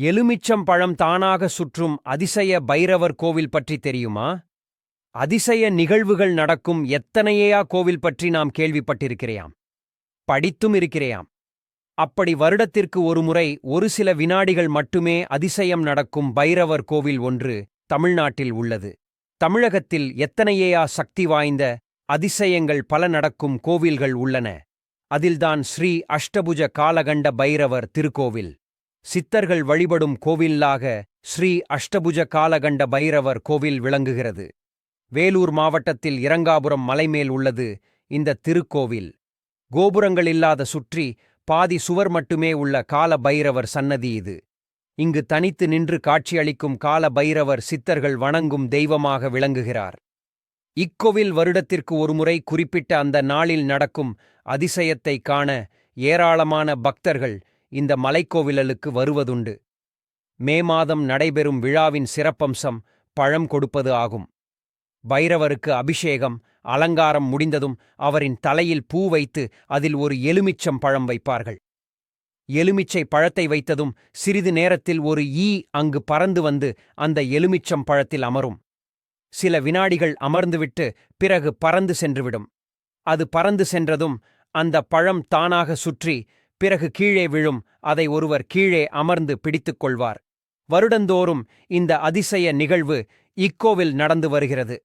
எலுமிச்சம் பழம் தானாக சுற்றும் அதிசய பைரவர் கோவில் பற்றி தெரியுமா? அதிசய நிகழ்வுகள் நடக்கும் எத்தனையா கோவில் பற்றி நாம் கேள்விப்பட்டிருக்கிறேயாம். படித்தும் இருக்கிறேயாம். அப்படி வருடத்திற்கு ஒருமுறை ஒரு சில வினாடிகள் மட்டுமே அதிசயம் நடக்கும் பைரவர் கோவில் ஒன்று தமிழ்நாட்டில் உள்ளது. தமிழகத்தில் எத்தனையா சக்தி வாய்ந்த அதிசயங்கள் பல நடக்கும் கோவில்கள் உள்ளன. அதில்தான் ஸ்ரீ அஷ்டபுஜ காலகண்ட பைரவர் திருக்கோவில். சித்தர்கள் வழிபடும் கோவிலாக ஸ்ரீ அஷ்டபுஜ காலகண்ட பைரவர் கோவில் விளங்குகிறது. வேலூர் மாவட்டத்தில் இரங்காபுரம் மலைமேல் உள்ளது இந்த திருக்கோவில். கோபுரங்கள் இல்லாத சுற்றி பாதி சுவர் மட்டுமே உள்ள கால பைரவர் சன்னதி இது. இங்கு தனித்து நின்று காட்சியளிக்கும் கால பைரவர் சித்தர்கள் வணங்கும் தெய்வமாக விளங்குகிறார். இக்கோவில் வருடத்திற்கு ஒருமுறை குறிப்பிட்ட அந்த நாளில் நடக்கும் அதிசயத்தை காண ஏராளமான பக்தர்கள் இந்த மலைக்கோவிலலுக்கு வருவதுண்டு. மே மாதம் நடைபெறும் விழாவின் சிறப்பம்சம் பழம் கொடுப்பது ஆகும். பைரவருக்கு அபிஷேகம் அலங்காரம் முடிந்ததும் அவரின் தலையில் பூ வைத்து அதில் ஒரு எலுமிச்சம் பழம் வைப்பார்கள். எலுமிச்சை பழத்தை வைத்ததும் சிறிது நேரத்தில் ஒரு ஈ அங்கு பறந்து வந்து அந்த எலுமிச்சம் பழத்தில் அமரும். சில வினாடிகள் அமர்ந்துவிட்டு பிறகு பறந்து சென்றுவிடும். அது பறந்து சென்றதும் அந்த பழம் தானாக சுற்றி பிறகு கீழே விழும் அதை ஒருவர் கீழே அமர்ந்து பிடித்துக் கொள்வார். வருடந்தோறும் இந்த அதிசய நிகழ்வு இக்கோவில் நடந்து வருகிறது.